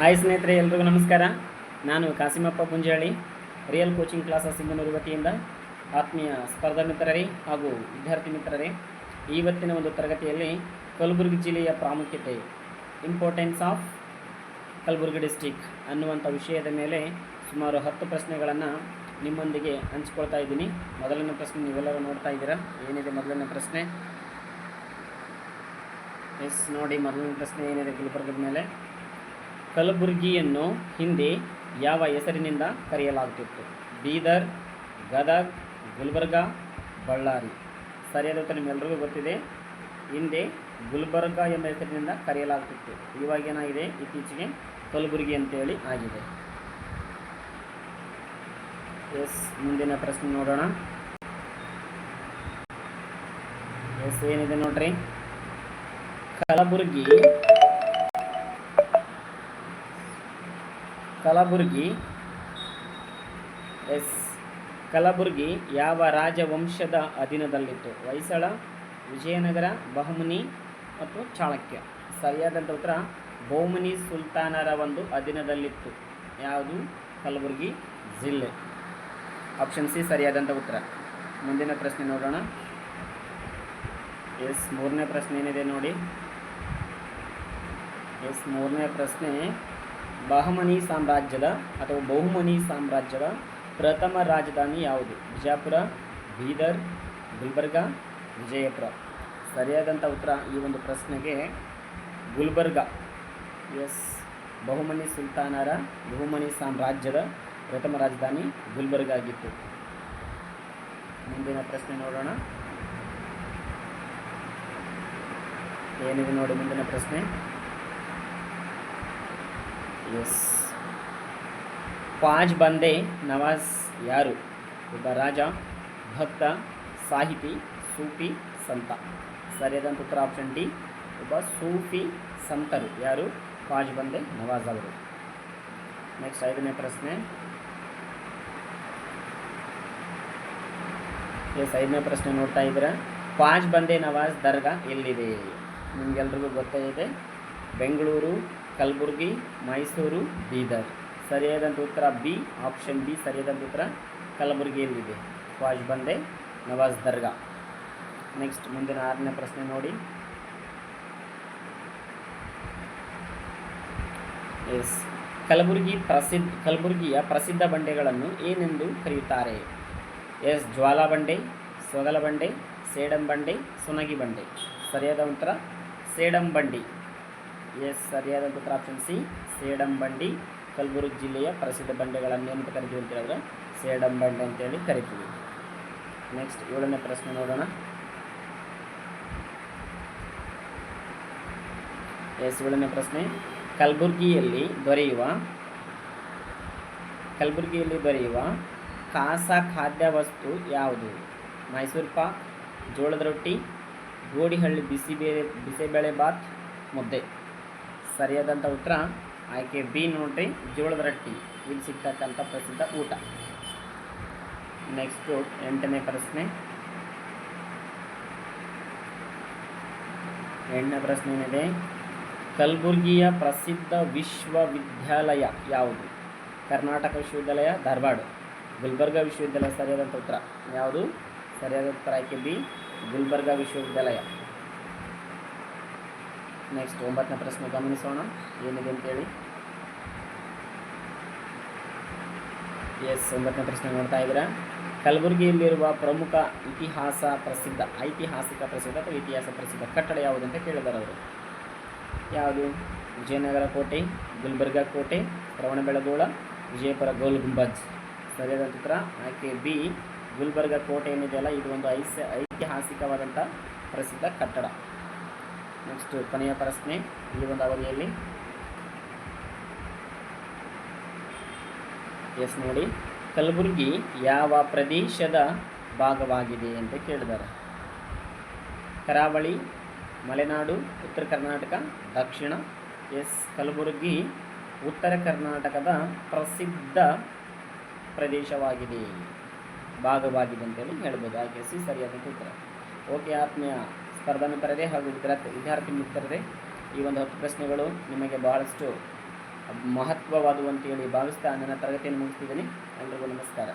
Hi ಸ್ನೇಹಿತರೆ, ಎಲ್ರಿಗೂ ನಮಸ್ಕಾರ. ನಾನು Kasimappa Punjali real coaching classes Singanur ವತಿಯಿಂದ ಆತ್ಮೀಯ ಸ್ಪರ್ಧಾ ಮಿತ್ರರೇ ಹಾಗೂ ವಿದ್ಯಾರ್ಥಿ ಮಿತ್ರರೇ ಇವತ್ತಿನ ಒಂದು ತರಗತಿಯಲ್ಲಿ ಕಲಬುರಗಿ ಜಿಲ್ಲೆಯ ಪ್ರಾಮುಖ್ಯತೆ ಇಂಪಾರ್ಟೆನ್ಸ್ ಆಫ್ ಕಲಬುರಗಿ ಡಿಸ್ಟಿಕ್ ಅನ್ನುವಂಥ ವಿಷಯದ ಮೇಲೆ ಸುಮಾರು ಹತ್ತು ಪ್ರಶ್ನೆಗಳನ್ನು ನಿಮ್ಮೊಂದಿಗೆ ಹಂಚ್ಕೊಳ್ತಾ ಇದ್ದೀನಿ. ಮೊದಲನೇ ಪ್ರಶ್ನೆ ನೀವೆಲ್ಲರೂ ನೋಡ್ತಾ ಇದ್ದೀರಾ? ಏನಿದೆ ಮೊದಲನೇ ಪ್ರಶ್ನೆ? ಎಸ್ ನೋಡಿ, ಮೊದಲನೇ ಪ್ರಶ್ನೆ ಏನಿದೆ ಗುಲ್ಬರ್ಗದ ಮೇಲೆ? ಕಲಬುರಗಿಯನ್ನು ಹಿಂದೆ ಯಾವ ಹೆಸರಿನಿಂದ ಕರೆಯಲಾಗುತ್ತಿತ್ತು? ಬೀದರ್, ಗದಗ್, ಗುಲ್ಬರ್ಗ, ಬಳ್ಳಾರಿ. ಸರಿಯಾದ ಉತ್ತರ ನಿಮ್ಮೆಲ್ಲರಿಗೂ ಗೊತ್ತಿದೆ. ಹಿಂದೆ ಗುಲ್ಬರ್ಗ ಎಂಬ ಹೆಸರಿನಿಂದ ಕರೆಯಲಾಗುತ್ತಿತ್ತು. ಇವಾಗ ಏನಾಗಿದೆ? ಇತ್ತೀಚೆಗೆ ಕಲಬುರ್ಗಿ ಅಂತೇಳಿ ಆಗಿದೆ. ಎಸ್, ಮುಂದಿನ ಪ್ರಶ್ನೆ ನೋಡೋಣ. ಎಸ್, ಏನಿದೆ ನೋಡ್ರಿ? ಕಲಬುರಗಿ ಕಲಬುರಗಿ. ಎಸ್. ಕಲಬುರಗಿ ಯಾವ ರಾಜವಂಶದ ಅಧೀನದಲ್ಲಿತ್ತು? ಹೊಯ್ಸಳ, ವಿಜಯನಗರ, ಬಹಮನಿ ಮತ್ತು ಚಾಳಕ್ಯ ಸರಿಯಾದಂಥ ಉತ್ತರ ಬಹುಮನಿ ಸುಲ್ತಾನರ ಒಂದು ಅಧೀನದಲ್ಲಿತ್ತು. ಯಾವುದು? ಕಲಬುರಗಿ ಜಿಲ್ಲೆ. ಆಪ್ಷನ್ ಸಿ ಸರಿಯಾದಂಥ ಉತ್ತರ. ಮುಂದಿನ ಪ್ರಶ್ನೆ ನೋಡೋಣ. ಎಸ್, ಮೂರನೇ ಪ್ರಶ್ನೆ ಏನಿದೆ ನೋಡಿ. ಎಸ್, ಮೂರನೇ ಪ್ರಶ್ನೆ ಬಹಮನಿ ಸಾಮ್ರಾಜ್ಯದ ಅಥವಾ ಬಹುಮನಿ ಸಾಮ್ರಾಜ್ಯದ ಪ್ರಥಮ ರಾಜಧಾನಿ ಯಾವುದು? ಬಿಜಾಪುರ, ಬೀದರ್, ಗುಲ್ಬರ್ಗ, ವಿಜಯಪುರ. ಸರಿಯಾದಂಥ ಉತ್ತರ ಈ ಒಂದು ಪ್ರಶ್ನೆಗೆ ಗುಲ್ಬರ್ಗ. ಎಸ್ ಬಹುಮನಿ ಸುಲ್ತಾನರ ಬಹುಮನಿ ಸಾಮ್ರಾಜ್ಯದ ಪ್ರಥಮ ರಾಜಧಾನಿ ಗುಲ್ಬರ್ಗ ಆಗಿತ್ತು. ಮುಂದಿನ ಪ್ರಶ್ನೆ ನೋಡೋಣ. ಏನಿದೆ ನೋಡಿ ಮುಂದಿನ ಪ್ರಶ್ನೆ. ಎಸ್. ಪಾಂಚ್ ಬಂದೆ ನವಾಜ್ ಯಾರು? ಒಬ್ಬ ರಾಜ, ಭಕ್ತ, ಸಾಹಿತಿ, ಸೂಫಿ ಸಂತ. ಸರಿಯಾದಂಥ ಉತ್ತರ ಆಪ್ಷನ್ ಡಿ. ಒಬ್ಬ ಸೂಫಿ ಸಂತರು. ಯಾರು? ಪಾಜ್ ಬಂದೆ ನವಾಜ್ ಅವರು. ನೆಕ್ಸ್ಟ್ ಐದನೇ ಪ್ರಶ್ನೆ. ಎಸ್, ಐದನೇ ಪ್ರಶ್ನೆ ನೋಡ್ತಾ ಇದ್ದೀರಾ? ಪಾಂಚ್ ಬಂದೆ ನವಾಜ್ ದರ್ಗಾ ಎಲ್ಲಿದೆ? ನಿಮಗೆಲ್ರಿಗೂ ಗೊತ್ತೇ ಇದೆ. ಬೆಂಗಳೂರು ಕಲಬುರಗಿ, ಮೈಸೂರು, ಬೀದರ್. ಸರಿಯಾದಂಥ ಉತ್ತರ ಬಿ ಆಪ್ಷನ್ ಬಿ ಸರಿಯಾದಂಥ ಉತ್ತರ ಕಲಬುರಗಿಯಲ್ಲಿದೆ. ವಾಜ್ ಬಂದೆ, ನವಾಜ್ ದರ್ಗಾ. ನೆಕ್ಸ್ಟ್ ಮುಂದಿನ ಆರನೇ ಪ್ರಶ್ನೆ ನೋಡಿ. ಎಸ್ ಕಲಬುರಗಿ ಪ್ರಸಿದ್ಧ, ಕಲಬುರಗಿಯ ಪ್ರಸಿದ್ಧ ಬಂಡೆಗಳನ್ನು ಏನೆಂದು ಕರೆಯುತ್ತಾರೆ? ಎಸ್ ಜ್ವಾಲಾ ಬಂಡೆ, ಸೊಗಲ ಬಂಡೆ, ಸೇಡಂ ಬಂಡೆ, ಸುನಗಿ ಬಂಡೆ. ಸರಿಯಾದ ಉತ್ತರ, ಸೇಡಂ ಬಂಡಿ. ಎಸ್ ಸರಿಯಾದಂಥ ಉತ್ತರ ಆಪ್ಷನ್ ಸಿ ಸೇಡಂ ಬಂಡಿ, ಕಲಬುರಗಿ ಜಿಲ್ಲೆಯ ಪ್ರಸಿದ್ಧ ಬಂಡೆಗಳನ್ನು ಏನಂತ ಕರಿತೀವಿ ಅಂತ ಹೇಳಿದ್ರೆ ಸೇಡಂ ಬಂಡೆ ಅಂತೇಳಿ ಕರಿತೀವಿ. ನೆಕ್ಸ್ಟ್ ಏಳನೇ ಪ್ರಶ್ನೆ ನೋಡೋಣ. ಎಸ್ ಏಳನೇ ಪ್ರಶ್ನೆ. ಕಲಬುರಗಿಯಲ್ಲಿ ದೊರೆಯುವ ಕಲಬುರಗಿಯಲ್ಲಿ ದೊರೆಯುವ ಕಾಸ ಖಾದ್ಯ ವಸ್ತು ಯಾವುದು? ಮೈಸೂರು ಪಾಕ್, ಜೋಳದ ರೊಟ್ಟಿ, ಗೋಡಿಹಳ್ಳಿ ಬಿಸಿಬೇಳೆ ಬಿಸಿಬೇಳೆ ಬಾತ್, ಮುದ್ದೆ. ಸರಿಯಾದಂಥ ಉತ್ತರ ಆಯ್ಕೆ ಬಿ ನೋಡ್ರಿ, ಜೋಳದ ರೊಟ್ಟಿ. ಇಲ್ಲಿ ಸಿಗ್ತಕ್ಕಂಥ ಪ್ರಸಿದ್ಧ ಊಟ. ನೆಕ್ಸ್ಟು ಎಂಟನೇ ಪ್ರಶ್ನೆ. ಎಂಟನೇ ಪ್ರಶ್ನೆ ಏನಿದೆ? ಕಲಬುರಗಿಯ ಪ್ರಸಿದ್ಧ ವಿಶ್ವವಿದ್ಯಾಲಯ ಯಾವುದು? ಕರ್ನಾಟಕ ವಿಶ್ವವಿದ್ಯಾಲಯ, ಧಾರವಾಡ. ಗುಲ್ಬರ್ಗಾ ವಿಶ್ವವಿದ್ಯಾಲಯ ಸರಿಯಾದಂಥ ಉತ್ತರ. ಯಾವುದು? ಸರಿಯಾದ ಉತ್ತರ ಆಯ್ಕೆ ಬಿ, ಗುಲ್ಬರ್ಗಾ ವಿಶ್ವವಿದ್ಯಾಲಯ. ನೆಕ್ಸ್ಟ್ ಒಂಬತ್ತನೇ ಪ್ರಶ್ನೆ ಗಮನಿಸೋಣ. ಏನಿದೆ ಅಂತೇಳಿ ಎಸ್ ಒಂಬತ್ತನೇ ಪ್ರಶ್ನೆ ನೋಡ್ತಾ ಇದ್ದೀರಾ? ಕಲಬುರಗಿಯಲ್ಲಿರುವ ಪ್ರಮುಖ ಇತಿಹಾಸ ಪ್ರಸಿದ್ಧ, ಐತಿಹಾಸಿಕ ಪ್ರಸಿದ್ಧ ಅಥವಾ ಇತಿಹಾಸ ಪ್ರಸಿದ್ಧ ಕಟ್ಟಡ ಯಾವುದು ಅಂತ ಕೇಳಿದ್ದಾರೆ ಅವರು. ಯಾವುದು? ವಿಜಯನಗರ ಕೋಟೆ, ಗುಲ್ಬರ್ಗಾ ಕೋಟೆ ಶ್ರವಣಬೆಳಗೋಳ ವಿಜಯಪುರ ಗೋಲ್ ಗುಂಬಜ್. ಸರಿಯಾದ ಉತ್ತರ? ಆಯ್ಕೆ ಬಿ, ಗುಲ್ಬರ್ಗ ಕೋಟೆ ಏನಿದೆಯಲ್ಲ, ಇದು ಒಂದು ಐಸ, ಐತಿಹಾಸಿಕವಾದಂಥ ಪ್ರಸಿದ್ಧ ಕಟ್ಟಡ. ನೆಕ್ಸ್ಟ್ ಕೊನೆಯ ಪ್ರಶ್ನೆ ಈ ಒಂದು ಅವಧಿಯಲ್ಲಿ. ಎಸ್ ನೋಡಿ, ಕಲಬುರಗಿ ಯಾವ ಪ್ರದೇಶದ ಭಾಗವಾಗಿದೆ ಅಂತ ಕೇಳಿದ್ದಾರೆ. ಕರಾವಳಿ, ಮಲೆನಾಡು, ಉತ್ತರ ಕರ್ನಾಟಕ, ದಕ್ಷಿಣ ಎಸ್ ಕಲಬುರಗಿ, ಉತ್ತರ ಕರ್ನಾಟಕದ ಪ್ರಸಿದ್ಧ ಪ್ರದೇಶವಾಗಿದೆ, ಭಾಗವಾಗಿದೆ ಅಂತೇಳಿ ಹೇಳ್ಬೋದು. ಆಕೆ ಸಿ ಸರಿಯಾದ ಉತ್ತರ. ಓಕೆ, ಆತ್ಮೀಯ ಸ್ಪರ್ಧಾನುಪರರೇ ಹಾಗೂ ವಿದ್ಯಾರ್ಥಿ ವಿದ್ಯಾರ್ಥಿ ಮಿತ್ರರೇ ಈ ಒಂದು ಹತ್ತು ಪ್ರಶ್ನೆಗಳು ನಿಮಗೆ ಬಹಳಷ್ಟು ಮಹತ್ವವಾದವು ಅಂತೇಳಿ ಭಾವಿಸ್ತಾ ನನ್ನ ತರಗತಿಯನ್ನು ಮುಗಿಸ್ತಿದ್ದೀನಿ. ಎಲ್ರಿಗೂ ನಮಸ್ಕಾರ.